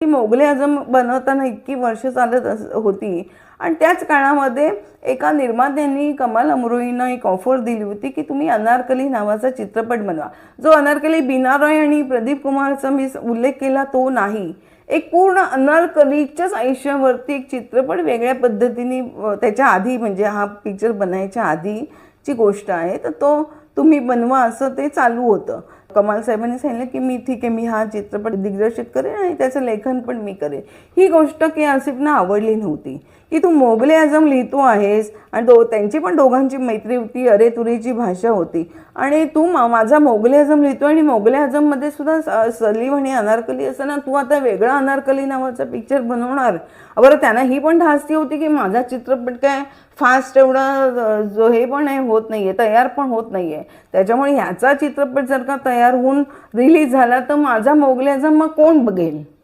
की मोगले आजम बनवताना इतकी वर्ष चालत अस- होती. आणि त्याच काळामध्ये एका निर्मात्यांनी कमाल अमरोईनं एक ऑफर दिली होती की तुम्ही अनारकली नावाचा चित्रपट बनवा. जो अनारकली बीना रॉय आणि प्रदीप कुमारचा मी उल्लेख केला तो नाही. एक पूर्ण अनारकलीच्याच आयुष्यावरती एक चित्रपट वेगळ्या पद्धतीने त्याच्या आधी म्हणजे हा पिक्चर बनायच्या आधीची गोष्ट आहे. तर तो तुम्ही बनवा असं ते चालू होतं. कमाल साहेबांनी सांगितलं की मी ठीक आहे मी हा चित्रपट दिग्दर्शित करेन आणि त्याचं लेखन पण मी करेन. ही गोष्ट के आसिफना आवडली नव्हती. की तू मोगले आझम लिहितो आहेस आणि दो त्यांची पण दोघांची मैत्री होती अरे तुरीची भाषा होती. आणि तू मा- माझा मोगले आझम लिहितो आणि मोगले आझममध्ये सुद्धा सलीम आणि अनारकली असताना तू आता वेगळा अनारकली नावाचा पिक्चर बनवणार. बरं त्यांना ही पण धास्ती होती की माझा चित्रपट काय फास्ट एवढा जो हे पण आहे होत नाहीये तयार पण होत नाहीये. त्याच्यामुळे ह्याचा चित्रपट जर का तयार होऊन रिलीज झाला तर माझा मोगले आझम मग कोण बघेल?